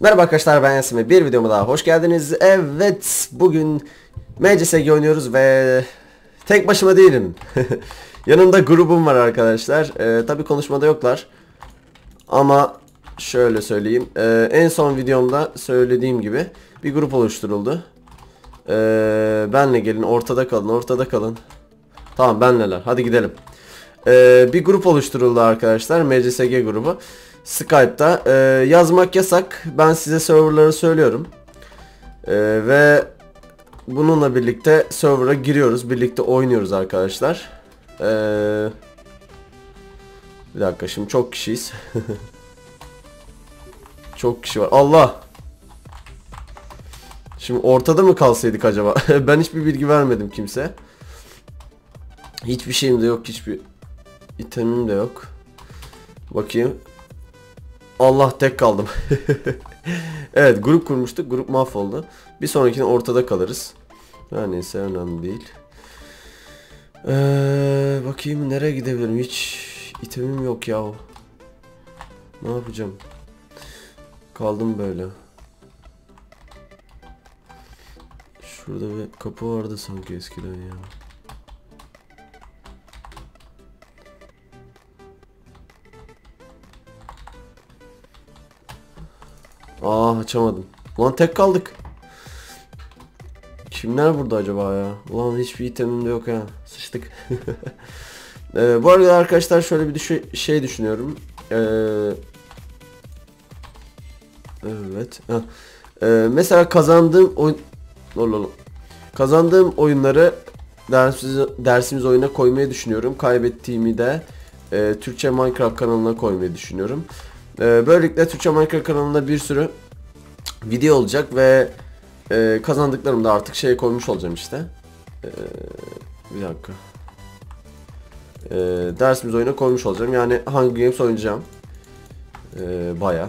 Merhaba arkadaşlar ben Yasin bir videoma daha hoş geldiniz. Evet bugün MCSG oynuyoruz ve tek başıma değilim. Yanımda grubum var arkadaşlar. Ee, Tabi konuşmada yoklar. Ama şöyle söyleyeyim. Ee, en son videomda söylediğim gibi bir grup oluşturuldu. Ee, benle gelin ortada kalın ortada kalın. Tamam benleler hadi gidelim. Ee, bir grup oluşturuldu arkadaşlar. MCSG grubu. Skype'da. Ee, yazmak yasak. Ben size serverları söylüyorum. Ee, ve bununla birlikte server'a giriyoruz. Birlikte oynuyoruz arkadaşlar. Ee, bir dakika şimdi çok kişiyiz. çok kişi var. Allah! Şimdi ortada mı kalsaydık acaba? ben hiçbir bilgi vermedim kimse. Hiçbir şeyim de yok. Hiçbir itemim de yok. Bakayım. Allah tek kaldım. evet grup kurmuştuk. Grup mahvoldu. Bir sonrakine ortada kalırız. Her neyse önemli değil. Ee, bakayım nereye gidebilirim? Hiç itemim yok ya. Ne yapacağım? Kaldım böyle. Şurada bir kapı vardı sanki eskiden ya. Aa açamadım. Ulan tek kaldık. Kimler burada acaba ya? Ulan hiçbir itemim de yok ya. Sıçtık. ee, bu arada arkadaşlar şöyle bir düşü şey düşünüyorum. Ee, evet. Heh. Ee, mesela kazandığım oyun Lololo. Kazandığım oyunları dersimiz, dersimiz oyuna koymayı düşünüyorum. Kaybettiğimi de e, Türkçe Minecraft kanalına koymayı düşünüyorum. E, böylelikle Türkçe Minecraft kanalında bir sürü video olacak ve e, kazandıklarımı da artık şeye koymuş olacağım işte. E, bir dakika. E, dersimiz oyuna koymuş olacağım. Yani hangi games oynayacağım. E, bayağı.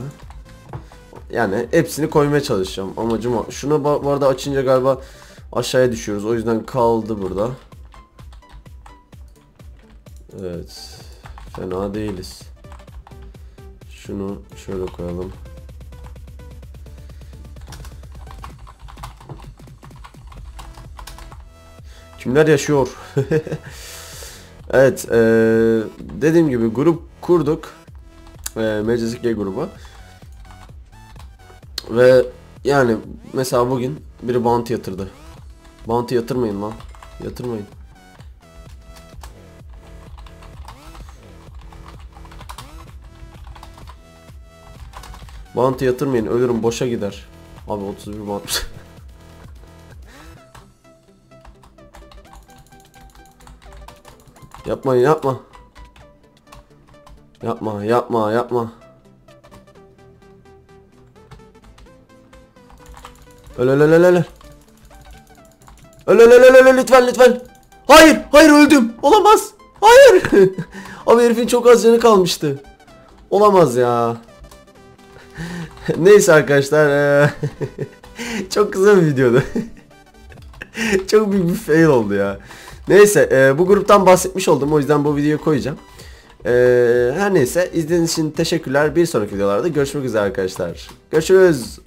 Yani hepsini koymaya çalışacağım. Amacım o. Şunu bu arada açınca galiba aşağıya düşüyoruz. O yüzden kaldı burada. Evet. Fena değiliz. Şunu şöyle koyalım. Kimler yaşıyor? evet, ee, dediğim gibi grup kurduk. E, Meclisike grubu. Ve yani mesela bugün biri bounty yatırdı. Bounty yatırmayın lan. Yatırmayın. Bounty yatırmayın ölürüm boşa gider. Abi 31 bounty. Yapmayın yapma. Yapma yapma yapma. Öl öl öl öl öl. Öl öl öl öl öl lütfen lütfen. Hayır hayır öldüm. Olamaz. Hayır. Abi herifin çok az canı kalmıştı. Olamaz ya. Neyse arkadaşlar. eee, çok kısa bir videodu. çok büyük bir fail oldu ya. Neyse eee, bu gruptan bahsetmiş oldum. O yüzden bu videoyu koyacağım. Eee, her neyse izlediğiniz için teşekkürler. Bir sonraki videolarda görüşmek üzere arkadaşlar. Görüşürüz.